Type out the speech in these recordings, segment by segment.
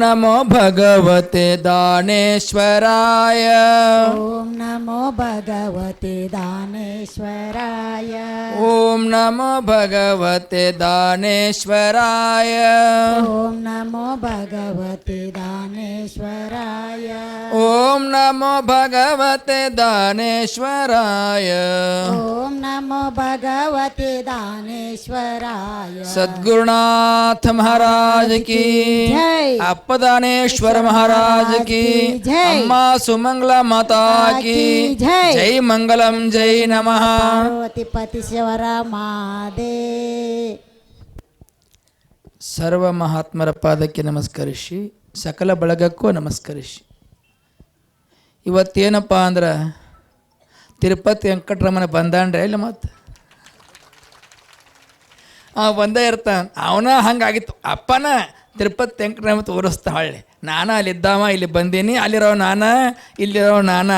नमो भगवते दानेश्वराय। ॐ नमो भगवते दानेश्वराय। ॐ नमो भगवते दानेश्वराय। ॐ नमो भगवते दानेश्वराय। ॐ नमो भगवते दानेश्वराय ॐ नमो भगवते दानेश्वराय सद्गुरुनाथ महाराज की जय ಅಪ್ಪದಾನೇಶ್ವರ ಮಹಾರಾಜ ಕಿ ಜೈ. ಅಮ್ಮ ಸುಮಂಗಲ ಮಾತಾ ಕಿ ಜೈ. ಜೈ ಮಂಗಲಂ ಜೈ ನಮಃ ಪಾರ್ವತಿ ಪತಿ ಶಿವರ ಮಾದೇ ಸರ್ವ ಮಹಾತ್ಮರ ಪಾದಕ್ಕೆ ನಮಸ್ಕರಿಸಿ ಸಕಲ ಬಳಗಕ್ಕೂ ನಮಸ್ಕರಿಸಿ ಇವತ್ತೇನಪ್ಪ ಅಂದ್ರೆ ತಿರುಪತಿ ವೆಂಕಟರಮಣ ಬಂದಾಂಡ್ರೆ ಇಲ್ಲ ಮತ್ತು ಅವ ಬಂದೇ ಇರ್ತಾನೆ ಅವನ ಹಂಗಾಗಿತ್ತು. ಅಪ್ಪನ ತಿರುಪತಿ ವೆಂಕಟರಮಣ ತೋರಿಸ್ತಾ ಹಳ್ಳಿ. ನಾನು ಅಲ್ಲಿದ್ದಾವ ಇಲ್ಲಿ ಬಂದೀನಿ, ಅಲ್ಲಿರೋ ನಾನ, ಇಲ್ಲಿರೋ ನಾನ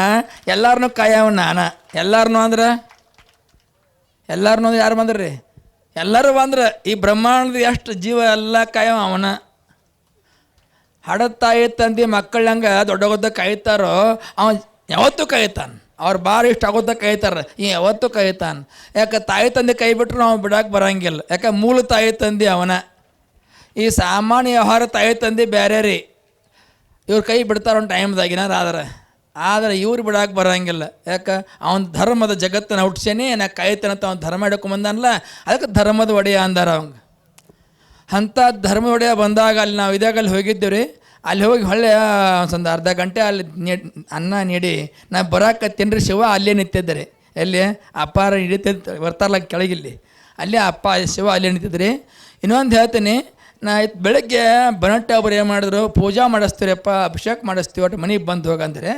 ಎಲ್ಲಾರನ್ನೂ ಕಾಯವ ನಾನ. ಎಲ್ಲಾರನ್ನೂ ಅಂದ್ರೆ? ಎಲ್ಲಾರನ್ನೂ ಯಾರು ಬಂದ್ರಿ? ಎಲ್ಲರೂ ಬಂದ್ರೆ. ಈ ಬ್ರಹ್ಮಾಂಡದ ಎಷ್ಟು ಜೀವ ಎಲ್ಲ ಕಾಯವ ಅವನ. ಹಡದ ತಾಯಿ ತಂದೆ ಮಕ್ಕಳಂಗೆ ದೊಡ್ಡಗೊದ್ದ ಕಾಯ್ತಾರೋ ಅವ ಯಾವತ್ತೂ ಕಾಯ್ತಾನೆ ಅವ್ರು ಭಾಳ ಇಷ್ಟ ಆಗೋದ ಕಾಯ್ತಾರೆ ಈ ಯಾವತ್ತೂ ಕಾಯ್ತಾನೆ ಯಾಕೆ ತಾಯಿ ತಂದೆ ಕೈ ಬಿಟ್ರು ಅವ್ನು ಬಿಡಕ್ಕೆ ಬರಂಗಿಲ್ಲ. ಯಾಕೆ ಮೂಲ ತಾಯಿ ತಂದೆ ಅವನ. ಈ ಸಾಮಾನ್ಯ ವ್ಯವಹಾರ ತಾಯಿ ತಂದೆ ಬೇರೆ ರೀ ಇವ್ರು ಕೈ ಬಿಡ್ತಾರ ಒಂದು ಟೈಮ್ದಾಗಿನಾರ ಆದರೆ. ಆದರೆ ಇವ್ರು ಬಿಡಕ್ಕೆ ಬರೋಂಗಿಲ್ಲ. ಯಾಕೆ? ಅವನ ಧರ್ಮದ ಜಗತ್ತನ್ನು ಹುಟ್ಸೇನೆ ನಾ ಕಾಯ್ತಾನಂತ ಅವ್ನು ಧರ್ಮ ಹಿಡ್ಕೊಂಬಂದನಲ್ಲ ಅದಕ್ಕೆ ಧರ್ಮದ ಒಡೆಯ ಅಂದಾರ ಅವಂಗೆ. ಅಂಥ ಧರ್ಮ ಒಡೆಯ ಬಂದಾಗ ಅಲ್ಲಿ ನಾವು ಇದಾಗಲ್ಲಿ ಹೋಗಿದ್ದೇವೆ ರೀ ಅಲ್ಲಿ ಹೋಗಿ ಹೊಳ್ಳೆ ಒಂದು ಅರ್ಧ ಗಂಟೆ ಅಲ್ಲಿ ಅನ್ನ ನೀಡಿ, ನಾ ಬರಾಕತ್ತೀನಿ ರೀ ಶಿವ, ಅಲ್ಲೇ ನಿಂತಿದ್ದಾರೆ. ಎಲ್ಲಿ? ಅಪ್ಪಾರ ಹಿಡಿತಿದ್ದ ಬರ್ತಾರಲ್ಲ ಕೆಳಗಿಲ್ಲಿ. ಅಲ್ಲಿ ಅಪ್ಪ, ಶಿವ ಅಲ್ಲೇ ನಿಂತಿದ್ರಿ. ಇನ್ನೊಂದು ಹೇಳ್ತೀನಿ, ನಾ ಇತ್ತು ಬೆಳಗ್ಗೆ ಬನಟ್ಟೆ ಅವ್ರು ಏನು ಮಾಡಿದ್ರು, ಪೂಜಾ ಅಪ್ಪ ಅಭಿಷೇಕ ಮಾಡಿಸ್ತೀವಿ, ಒಟ್ಟು ಮನೆಗೆ ಬಂದು ಹೋಗಂದ್ರೆ,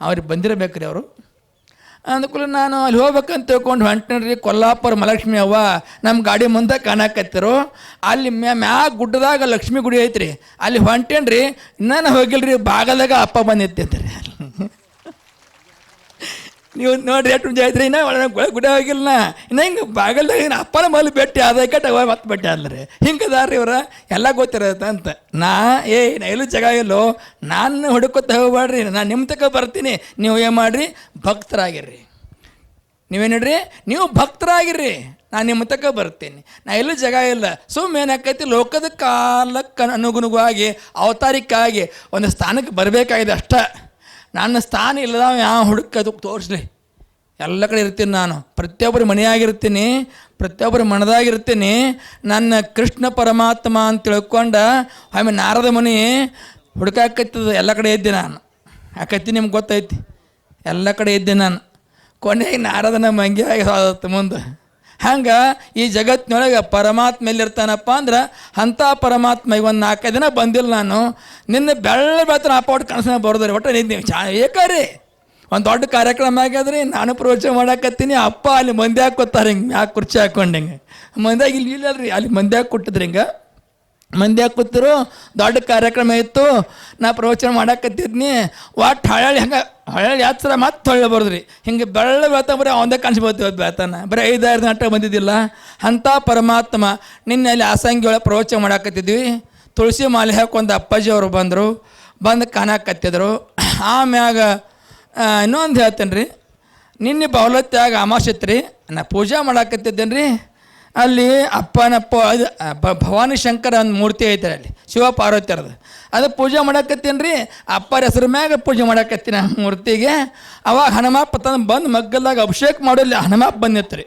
ಅವ್ರಿಗೆ ಬಂದಿರಬೇಕು ರೀ ಅವರು. ಅಂದ್ಕೂಲ ನಾನು ಅಲ್ಲಿ ಹೋಗ್ಬೇಕಂತ ತಿಳ್ಕೊಂಡು ಹೊಂಟೇನ್ರಿ ಕೊಲ್ಲಾಪುರ ಮಹಾಲಕ್ಷ್ಮಿ ಅವ್ವ ನಮ್ಮ ಗಾಡಿ ಮುಂದೆ ಕಾಣಕತ್ತಿರು. ಅಲ್ಲಿ ಮ್ಯಾ ಮ್ಯಾ ಗುಡ್ಡದಾಗ ಲಕ್ಷ್ಮಿ ಗುಡಿ ಐತ್ರಿ. ಅಲ್ಲಿ ಹೊಂಟೇನ್ರಿ ನಾನು ಹೋಗಿಲ್ರಿ ಬಾಗಲಾಗ ಅಪ್ಪ ಬಂದಿತ್ತಂತ್ರಿ ನೀವು ನೋಡ್ರಿ ಎಷ್ಟು ಮುಂಜೆ ಐತ್ರಿ ಇನ್ನ ಗುಡ ಹೋಗಿಲ್ಲ ಇನ್ನ ಹಿಂಗೆ ಬಾಗಲ್ದಾಗ ಇನ್ನು ಅಪ್ಪನ ಮಲ್ಲಿ ಭೇಟಿ ಆದ ಕಟ್ಟ ಮತ್ತೆ ಭೇಟಿ ಆದ್ರಿ ಹಿಂಗೆ ಅದಾರ್ರಿ ಇವ್ರ? ಎಲ್ಲ ಗೊತ್ತಿರತ್ತೆ ಅಂತ ನಾ, ಏ ನಾ ಎಲ್ಲೂ ಜಾಗ ಇಲ್ಲೋ? ನಾನು ಹುಡುಕೋತ ಹೋಗ್ಬೇಡ್ರಿ ನಾನು ನಿಮ್ಮ ತಕ ಬರ್ತೀನಿ. ನೀವು ಏನು ಮಾಡಿರಿ? ಭಕ್ತರಾಗಿರ್ರಿ. ನೀವೇನು ಹೇಳ್ರಿ? ನೀವು ಭಕ್ತರಾಗಿರ್ರಿ. ನಾನು ನಿಮ್ಮ ತಕ ಬರ್ತೀನಿ. ನಾ ಎಲ್ಲೂ ಜಾಗ ಇಲ್ಲ. ಸುಮ್ಮನೆ ಏನಾಕೈತಿ ಲೋಕದ ಕಾಲಕ್ಕೆ ಅನುಗುಣವಾಗಿ ಅವತಾರಿಕಾಗಿ ಒಂದು ಸ್ಥಾನಕ್ಕೆ ಬರಬೇಕಾಗಿದೆ ಅಷ್ಟ. ನನ್ನ ಸ್ಥಾನ ಇಲ್ಲದ ಯಾವ ಹುಡುಕದು ತೋರಿಸ್ಲಿ. ಎಲ್ಲ ಕಡೆ ಇರ್ತೀನಿ ನಾನು. ಪ್ರತಿಯೊಬ್ಬರು ಮನೆಯಾಗಿರ್ತೀನಿ, ಪ್ರತಿಯೊಬ್ಬರು ಮನದಾಗಿರ್ತೀನಿ. ನನ್ನ ಕೃಷ್ಣ ಪರಮಾತ್ಮ ಅಂತ ತಿಳ್ಕೊಂಡ ಆಮೇಲೆ ನಾರದ ಮನೆ ಹುಡುಕಾಕತ್ತದ ಎಲ್ಲ ಕಡೆ ಇದ್ದೆ ನಾನು. ಯಾಕತ್ತಿ ನಿಮ್ಗೆ ಗೊತ್ತೈತಿ. ಎಲ್ಲ ಕಡೆ ಇದ್ದೆ ನಾನು. ಕೊನೆಗೆ ನಾರದನ ಮಂಗಿ ಆಗಿ ಮುಂದೆ. ಹಂಗೆ ಈ ಜಗತ್ತಿನೊಳಗೆ ಪರಮಾತ್ಮ ಎಲ್ಲಿರ್ತಾನಪ್ಪ ಅಂದ್ರೆ ಅಂಥ ಪರಮಾತ್ಮ ಈಗ ಒಂದು ನಾಲ್ಕೈದು ದಿನ ಬಂದಿಲ್ಲ ನಾನು. ನಿನ್ನೆ ಬೆಳ್ಳ ಬೆಳ್ತಾನೆ ಅಪ್ಪ ಕನಸನ ಬರೋದ್ರಿ. ಒಟ್ಟು ನಿನ್ನೆ ಚಾ ಏಕಾರಿ. ಒಂದು ದೊಡ್ಡ ಕಾರ್ಯಕ್ರಮ ಆಗ್ಯದ್ರಿ, ನಾನು ಪ್ರವಚನ ಮಾಡಾಕತ್ತೀನಿ, ಅಪ್ಪ ಅಲ್ಲಿ ಮಂದಿ ಕೊತ್ತಾರೆ ಹಿಂಗೆ ಯಾಕೆ ಕುರ್ಚಿ ಹಾಕೊಂಡು ಹಿಂಗೆ. ಮಂದ್ಯಾಗ ಇಲ್ಲಿ ಇಲ್ಲಲ್ರಿ ಅಲ್ಲಿ ಮಂದ್ಯಾಗ ಕೊಟ್ಟಿದ್ರಿ ಹಿಂಗೆ. ಮಂದಿ ಕೂತಿರು? ದೊಡ್ಡ ಕಾರ್ಯಕ್ರಮ ಇತ್ತು. ನಾ ಪ್ರವಚನ ಮಾಡಾಕತ್ತಿದ್ನಿ. ಒಟ್ಟು ಹಳ್ಳಿ ಹಂಗೆ ಹಳ್ಳಿ ಹತ್ರ ಮತ್ತೆ ಹೊಳ್ಳಿ ಬರೋದ್ರಿ. ಹಿಂಗೆ ಬೆಳ್ಳ ಬೇತ ಬರೀ ಅವಂದೇ ಕಾಣಿಸ್ಬೋತೀವಿ ಬೆಳ್ತಾನ. ಬರೀ ಐದಾರು ನಾಟಕ ಬಂದಿದ್ದಿಲ್ಲ. ಅಂಥ ಪರಮಾತ್ಮ ನಿನ್ನೆ ಅಲ್ಲಿ ಆಸಂಗಿ ಒಳಗೆ ಪ್ರವಚನ ಮಾಡಾಕತ್ತಿದ್ವಿ. ತುಳಸಿ ಮಾಲೆ ಹಾಕೊಂದು ಅಪ್ಪಾಜಿ ಅವರು ಬಂದರು. ಬಂದು ಕಾಣಾಕತ್ತಿದ್ರು. ಆಮ್ಯಾಗ ಇನ್ನೊಂದು ಹೇಳ್ತೇನೆ ರೀ ನಿನ್ನೆ ಬೌಲತ್ಯಾಗ ಅಮಾಶತ್ ರೀ ನಾ ಪೂಜೆ ಮಾಡಾಕತ್ತಿದ್ದೇನೆ ರೀ ಅಲ್ಲಿ ಅಪ್ಪನಪ್ಪ, ಅದು ಭವಾನಿ ಶಂಕರ ಒಂದು ಮೂರ್ತಿ ಐತೆ ಅಲ್ಲಿ, ಶಿವ ಪಾರ್ವತಿಯರದು. ಅದು ಪೂಜೆ ಮಾಡಾಕತ್ತೀನಿ ರೀ ಅಪ್ಪರ ಹೆಸರು ಮ್ಯಾಗ ಪೂಜೆ ಮಾಡಕತ್ತೀನಿ ಆ ಮೂರ್ತಿಗೆ. ಅವಾಗ ಹನುಮಪ್ಪ ತಂದು ಬಂದು ಮಗ್ಗಲ್ದಾಗ ಅಭಿಷೇಕ ಮಾಡೋಲ್ಲ ಹನುಮಪ್ಪ ಬಂದಿತ್ತು ರೀ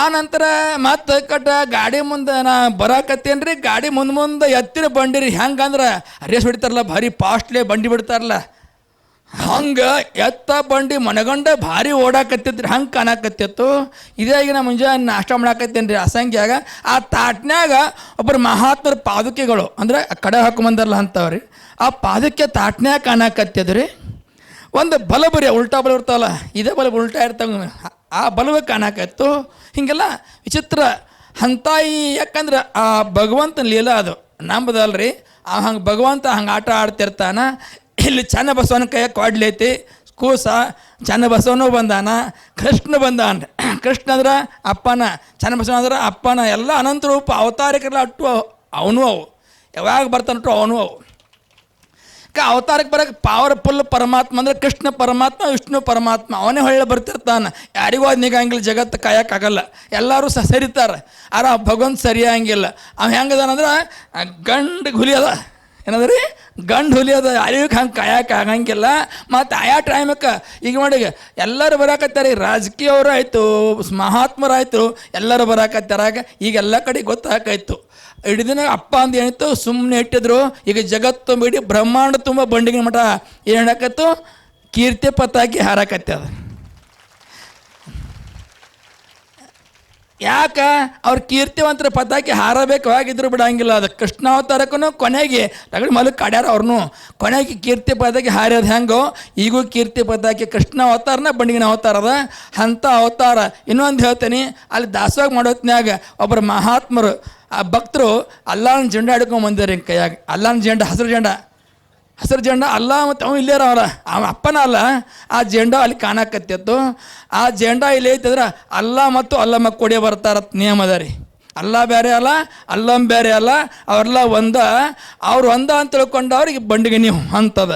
ಆ ನಂತರ ಮತ್ತೆ ಕಟ್ಟ ಗಾಡಿ ಮುಂದೆ ನಾ ಬರಾಕತ್ತೇನು ರೀ ಗಾಡಿ ಮುಂದೆ ಮುಂದೆ ಎತ್ತಿರ ಬಂಡಿ ರೀ ಹೆಂಗಂದ್ರೆ, ರೇಸ್ ಬಿಡ್ತಾರಲ್ಲ ಭಾರಿ ಪಾಸ್ಟ್ಲಿ ಬಂಡಿ ಬಿಡ್ತಾರಲ್ಲ. ಹಂಗೆ ಎತ್ತ ಬಂಡಿ ಮನಗಂಡ ಭಾರಿ ಓಡಾಕತ್ತಿದ್ರಿ, ಹಂಗೆ ಕಾಣಕತ್ತಿತ್ತು. ಇದಾಗಿ ನಾ ಮುಂಜಾನೆ ನಾಷ್ಟ ಮಾಡಾಕತ್ತೇನೆ ರೀ ಅಸಂಖ್ಯಾಗ. ಆ ತಾಟ್ನ್ಯಾಗ ಒಬ್ಬರು ಮಹಾತ್ಮರ ಪಾದುಕೆಗಳು, ಅಂದ್ರೆ ಕಡೆ ಹಾಕೊಂಬಂದಲ್ಲ ಅಂತವ್ರಿ. ಆ ಪಾದುಕೆ ತಾಟ್ನ್ಯಾಗ ಕಾಣಕತ್ತಿದ್ರಿ. ಒಂದು ಬಲಬು ರೀ, ಉಲ್ಟಾ ಬಲ ಇರ್ತಾವಲ್ಲ, ಇದೇ ಬಲ ಉಲ್ಟಾ ಇರ್ತಾವ ಆ ಬಲವ ಕಾಣಕತ್ತು. ಹೀಗೆಲ್ಲ ವಿಚಿತ್ರ ಅಂತಾಯಿ ಯಾಕಂದ್ರೆ ಆ ಭಗವಂತನ ಲೀಲಾ ಅದು. ನಂಬದಲ್ರಿ, ಆ ಹಂಗೆ ಭಗವಂತ ಹಂಗೆ ಆಟ ಆಡ್ತಿರ್ತಾನ. ಇಲ್ಲಿ ಚನ್ನಬಸವನ ಕೈಯ ಕೊಡ್ಲೈತಿ ಕೂಸ ಚನ್ನಬಸವನು ಬಂದಾನ, ಕೃಷ್ಣ ಬಂದಾನ. ಕೃಷ್ಣ ಅಂದ್ರೆ ಅಪ್ಪನ, ಚನ್ನಬಸವನ ಅಂದ್ರೆ ಅಪ್ಪನ ಎಲ್ಲ ಅನಂತ ರೂಪ, ಅವತಾರಕ್ಕೆಲ್ಲ ಅಟ್ಟು ಅವನು ಅವು. ಯಾವಾಗ ಬರ್ತಾನಟ್ಟು ಅವನು ಅವು. ಕ ಅವತಾರಕ್ಕೆ ಬರೋಕೆ ಪವರ್ಫುಲ್ ಪರಮಾತ್ಮ ಅಂದರೆ ಕೃಷ್ಣ ಪರಮಾತ್ಮ, ವಿಷ್ಣು ಪರಮಾತ್ಮ, ಅವನೇ ಹೊಳ್ಳೆ ಬರ್ತಿರ್ತಾನೆ. ಯಾರಿಗೂ ಅದು ನಿಗಂಗಿಲ್ಲ ಜಗತ್ತು ಕಾಯೋಕ್ಕಾಗಲ್ಲ ಎಲ್ಲರೂ ಸ ಸರಿತಾರೆ. ಆರ ಭಗವಂತ ಸರಿಯಂಗಿಲ್ಲ. ಅವ ಹೆಂಗದಾನಂದ್ರೆ ಗಂಡು ಹುಲಿ ಅದ. ಏನದ್ರಿ ಗಂಡು ಹುಲಿ ಅದ ಯಾರಿಗೂ ಹಂಗೆ ಕಾಯಕ್ಕೆ ಆಗಂಗಿಲ್ಲ. ಮತ್ತು ಆಯಾ ಟೈಮಕ್ಕೆ ಈಗ ನೋಡಿ ಎಲ್ಲರೂ ಬರಾಕತ್ತಾರೆ ರಾಜಕೀಯವರು ಆಯಿತು, ಮಹಾತ್ಮರಾಯಿತು, ಎಲ್ಲರೂ ಬರಾಕತ್ತಾರಾಗ ಈಗ ಎಲ್ಲ ಕಡೆ ಗೊತ್ತಾಕಾಯ್ತು ಇಡೀ ದಿನ ಅಪ್ಪ ಅಂತ ಏನಿತ್ತು ಸುಮ್ಮನೆ ಇಟ್ಟಿದ್ರು. ಈಗ ಜಗತ್ತು ಬಿಡಿ ಬ್ರಹ್ಮಾಂಡ ತುಂಬ ಬಂಡಿಗೆ ಮಠ ಏನು ಕೀರ್ತಿ ಪತಾಕಿ ಹಾರಾಕತ್ತದ ಯಾಕ? ಅವ್ರ ಕೀರ್ತಿವಂತರ ಪತಾಕಿ ಹಾರಬೇಕು ಆಗಿದ್ರು ಬಿಡಂಗಿಲ್ಲ. ಅದು ಕೃಷ್ಣಾವತಾರಕ್ಕೂ ಕೊನೆಗೆ ತಗೊಂಡು ಮಲಕ್ ಕಾಡ್ಯಾರ ಅವ್ರನ್ನು ಕೊನೆಗೆ ಕೀರ್ತಿ ಪದಕ್ಕೆ ಹಾರ್ಯೋದು ಹೆಂಗೋ, ಈಗೂ ಕೀರ್ತಿ ಪದಾಕಿ ಕೃಷ್ಣ ಅವತಾರನ ಬಂಡಿಗಿನ ಅವತಾರ ಅದ. ಅಂಥ ಅವತಾರ. ಇನ್ನೊಂದು ಹೇಳ್ತೇನೆ, ಅಲ್ಲಿ ದಾಸವಾಗಿ ಮಾಡೋತ್ನಾಗ ಒಬ್ಬರು ಮಹಾತ್ಮರು, ಆ ಭಕ್ತರು ಅಲ್ಲಾನ ಜೆಂಡ ಹಿಡ್ಕೊಂಡ್ ಬಂದಿರಿ ಕೈಯಾಗ. ಅಲ್ಲಾನ ಜೆಂಡ, ಹಸಿರು ಜೆಂಡ. ಹಸಿರು ಜೆಂಡ ಅಲ್ಲ ಮತ್ತು ಅವ ಇಲ್ಲೇ ಅವರ? ಅವ ಅಪ್ಪನ ಅಲ್ಲ. ಆ ಜೆಂಡ ಅಲ್ಲಿ ಕಾಣಕತ್ತಿತ್ತು. ಆ ಜೆಂಡ ಇಲ್ಲಿ ಐತಂದ್ರೆ ಅಲ್ಲ ಮತ್ತು ಅಲ್ಲಮ್ಮ ಕೊಡಿ ಬರ್ತಾರ ನಿಯಮ ಅದ ರೀ. ಅಲ್ಲ ಬೇರೆ ಅಲ್ಲ ಅಲ್ಲಮ್ ಬೇರೆ ಅಲ್ಲ, ಅವರೆಲ್ಲ ಒಂದ. ಅವ್ರು ಒಂದ ಅಂತ ತಿಳ್ಕೊಂಡು ಅವ್ರಿಗೆ ಬಂಡಿಗೆ ನೀವು ಅಂತದ.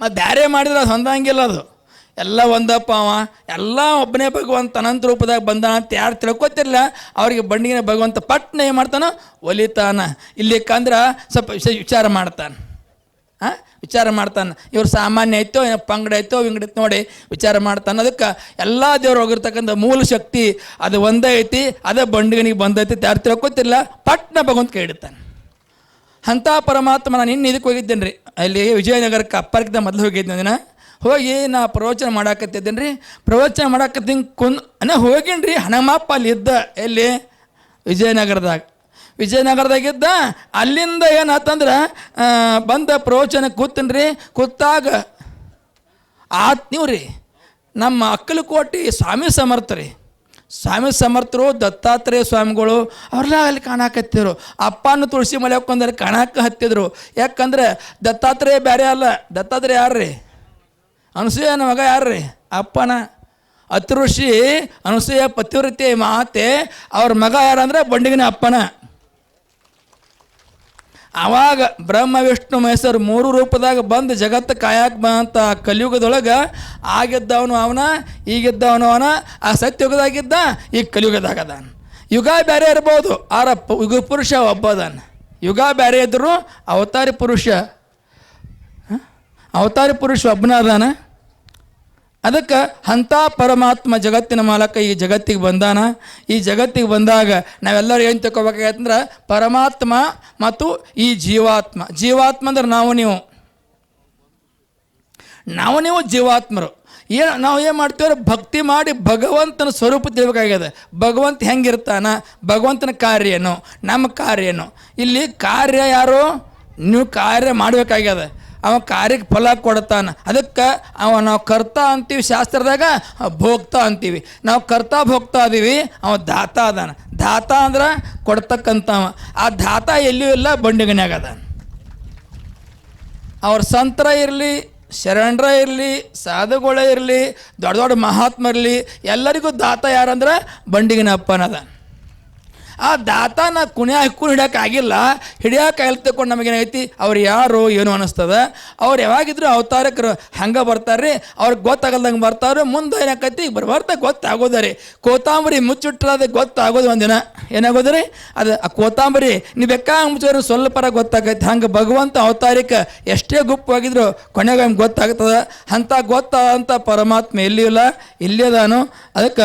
ಮತ್ತು ಬೇರೆ ಮಾಡಿದ್ರೆ ಅದು ಹೊಂದಂಗಿಲ್ಲ ಅದು. ಎಲ್ಲ ಒಂದಪ್ಪ ಅವ. ಎಲ್ಲ ಒಬ್ಬನೇ ಭಗವಂತ ಅನಂತ ರೂಪದಾಗ ಬಂದ ಅಂತ ಯಾರು ತಿಳ್ಕೊತಿರ್ಲಿಲ್ಲ. ಅವ್ರಿಗೆ ಬಂಡಿಗೆ ಭಗವಂತ ಪಟ್ನ ಏನು ಮಾಡ್ತಾನ, ಒಲಿತಾನ. ಇಲ್ಲಿ ಕಂದ್ರೆ ಸ್ವಲ್ಪ ವಿಚಾರ ಮಾಡ್ತಾನೆ. ಹಾಂ ವಿಚಾರ ಮಾಡ್ತಾನೆ. ಇವ್ರು ಸಾಮಾನ್ಯ ಐತೋ ಪಂಗಡ ಐತೋ, ವಿಂಗಡ ನೋಡಿ ವಿಚಾರ ಮಾಡ್ತಾನೆ. ಅದಕ್ಕೆ ಎಲ್ಲ ದೇವ್ರು ಹೋಗಿರ್ತಕ್ಕಂಥ ಮೂಲ ಶಕ್ತಿ ಅದು ಒಂದೇ ಐತಿ, ಅದೇ ಬಂಡಿಗನಿಗೆ ಬಂದೈತಿ ಯಾರು ತಿಳ್ಕೊತಿಲ್ಲ ಪಟ್ನ ಭಗವಂತ ಕೈ ಹಿಡಿತಾನೆ ಅಂಥ ಪರಮಾತ್ಮ ನಾನು ಇನ್ನು ಇದಕ್ಕೆ ಹೋಗಿದ್ದೇನೆ ರೀ ಅಲ್ಲಿ ವಿಜಯನಗರಕ್ಕೆ ಅಪ್ಪರ್ಕಿಂತ ಮೊದಲು ಹೋಗಿದ್ದೆ ದಿನ. ಹೋಗಿ ನಾ ಪ್ರವಚನ ಮಾಡಾಕತ್ತಿದ್ದೇನೆ ರೀ ಪ್ರವಚನ ಮಾಡಾಕತ್ತೀನಿ ಕುಂದ್ ಅನ್ನ ಹೋಗಿನ್ರಿ ರೀ ಹನುಮಪ್ಪ ಅಲ್ಲಿ ಇದ್ದ ಎಲ್ಲಿ? ವಿಜಯನಗರದಾಗ. ವಿಜಯನಗರದಾಗಿದ್ದ ಅಲ್ಲಿಂದ ಏನಾತಂದ್ರೆ ಬಂದ ಪ್ರವಚನ ಕೂತೀನಿ ರೀ ಕೂತಾಗ ಆತ್ ನೀವು ರೀ ನಮ್ಮ ಅಕ್ಕಲಕೋಟಿ ಸ್ವಾಮಿ ಸಮರ್ಥ ರೀ ಸ್ವಾಮಿ ಸಮರ್ಥರು, ದತ್ತಾತ್ರೇಯ ಸ್ವಾಮಿಗಳು ಅವ್ರೆಲ್ಲ ಅಲ್ಲಿ ಕಾಣಾಕತ್ತಿದ್ರು. ಅಪ್ಪನ ತುಳಸಿ ಮಲೆ ಹಾಕೊಂಡ್ರೆ ಕಾಣಕ್ಕೆ ಹತ್ತಿದ್ರು. ಯಾಕಂದ್ರೆ ದತ್ತಾತ್ರೇಯ ಬೇರೆ ಅಲ್ಲ. ದತ್ತಾತ್ರೇಯ ಯಾರ್ರಿ? ಅನಸೂಯನ ಮಗ ಯಾರ್ರಿ? ಅಪ್ಪನ ಅತೃಷಿ ಅನಸೂಯ ಪತಿವ್ರತೆ ಮಾತೆ, ಅವ್ರ ಮಗ ಯಾರಂದ್ರೆ ಬಂಡಿಗಿನ ಅಪ್ಪನ. ಆವಾಗ ಬ್ರಹ್ಮ, ವಿಷ್ಣು, ಮಹೇಶ್ವರ ಮೂರು ರೂಪದಾಗ ಬಂದು ಜಗತ್ತು ಕಾಯಕ್ಕೆ ಬಂತ. ಕಲಿಯುಗದೊಳಗೆ ಆಗಿದ್ದವನು ಅವನ, ಈಗಿದ್ದವನು ಅವನ, ಆ ಸತ್ಯುಗದಾಗಿದ್ದ ಈಗ ಕಲಿಯುಗದಾಗದ. ಯುಗ ಬೇರೆ ಇರ್ಬೋದು, ಆರ ಯುಗ ಪುರುಷ ಒಬ್ಬ ಅದಾನ ಯುಗ ಬೇರೆ ಇದ್ದರೂ ಅವತಾರಿ ಪುರುಷ? ಅವತಾರಿ ಪುರುಷ ಒಬ್ಬನ ಅದಾನ ಅದಕ್ಕೆ ಅಂಥ ಪರಮಾತ್ಮ ಜಗತ್ತಿನ ಮಾಲಕ ಈ ಜಗತ್ತಿಗೆ ಬಂದಾನ? ಈ ಜಗತ್ತಿಗೆ ಬಂದಾಗ ನಾವೆಲ್ಲರೂ ಏನು ತಿಳ್ಕೊಬೇಕಾಗತ್ತಂದ್ರೆ ಪರಮಾತ್ಮ ಮತ್ತು ಈ ಜೀವಾತ್ಮ. ಜೀವಾತ್ಮ ಅಂದ್ರೆ ನಾವು ನೀವು. ನಾವು ನೀವು ಜೀವಾತ್ಮರು. ಏನು ನಾವು ಏನು ಮಾಡ್ತೀವ್ರೆ ಭಕ್ತಿ ಮಾಡಿ ಭಗವಂತನ ಸ್ವರೂಪ ತಿಳ್ಬೇಕಾಗ್ಯದ. ಭಗವಂತ ಹೆಂಗಿರ್ತಾನ? ಭಗವಂತನ ಕಾರ್ಯ ಏನು ನಮ್ಮ ಕಾರ್ಯ ಏನು ಇಲ್ಲಿ ಕಾರ್ಯ ಯಾರು? ನೀವು ಕಾರ್ಯ ಮಾಡಬೇಕಾಗ್ಯದ. ಅವ ಕಾರ್ಯಕ್ಕೆ ಫಲ ಕೊಡ್ತಾನೆ. ಅದಕ್ಕೆ ಅವ ನಾವು ಕರ್ತ ಅಂತೀವಿ ಶಾಸ್ತ್ರದಾಗ ಭೋಗ್ತಾ ಅಂತೀವಿ. ನಾವು ಕರ್ತ ಭೋಗ್ತಾ ಅದೀವಿ ಅವ ದಾತ ಅದಾನ. ದಾತ ಅಂದ್ರೆ ಕೊಡ್ತಕ್ಕಂಥವ. ಆ ದಾತ ಎಲ್ಲಿಯೂ ಇಲ್ಲ ಬಂಡಿಗನ್ಯಾಗ ಅದಾನ. ಅವ್ರ ಸಂತರ ಇರಲಿ, ಶರಣರ ಇರಲಿ, ಸಾಧುಗಳೇ ಇರಲಿ, ದೊಡ್ಡ ದೊಡ್ಡ ಮಹಾತ್ಮ ಇರಲಿ ಎಲ್ಲರಿಗೂ ದಾತ ಯಾರಂದ್ರೆ ಬಂಡಿಗಿನ ಅಪ್ಪನದ ಆ ದಾತನ ಕುಣಿಯ ಹಿಕ್ಕು ಹಿಡಿಯೋಕೆ ಆಗಿಲ್ಲ. ಹಿಡಿಯೋಕೆ ತಗೊಂಡು ನಮಗೇನಾಗೈತಿ ಅವ್ರು ಯಾರು ಏನು ಅನ್ನಿಸ್ತದ ಅವ್ರು ಯಾವಾಗಿದ್ರು ಅವತಾರಕರು ಹಂಗೆ ಬರ್ತಾರೆ ಅವ್ರಿಗೆ ಗೊತ್ತಾಗಲ್ದಂಗೆ ಬರ್ತಾರೆ ಮುಂದೆ ಏನಾಕೈತಿ ಬರ್ ಬರ್ತಾ ಗೊತ್ತಾಗೋದ ರೀ ಕೋತಾಂಬರಿ ಮುಚ್ಚಿಟ್ರೆ ಅದು ಗೊತ್ತಾಗೋದು ಒಂದಿನ. ಏನಾಗೋದು ರೀ ಅದು ಆ ಕೋತಾಂಬರಿ, ನೀವು ಬೇಕಾಗ ಸ್ವಲ್ಪ ಸ್ವಲ್ಪರ ಗೊತ್ತಾಗೈತಿ. ಹಂಗೆ ಭಗವಂತ ಅವತಾರಿಕ ಎಷ್ಟೇ ಗುಪ್ಪವಾಗಿದ್ರು ಕೊನೆಗೆ ಗೊತ್ತಾಗ್ತದ. ಅಂಥ ಗೊತ್ತಾದಂಥ ಪರಮಾತ್ಮ ಎಲ್ಲಿಯೂ ಇಲ್ಲ? ಇಲ್ಲೇ ಅದಕ್ಕೆ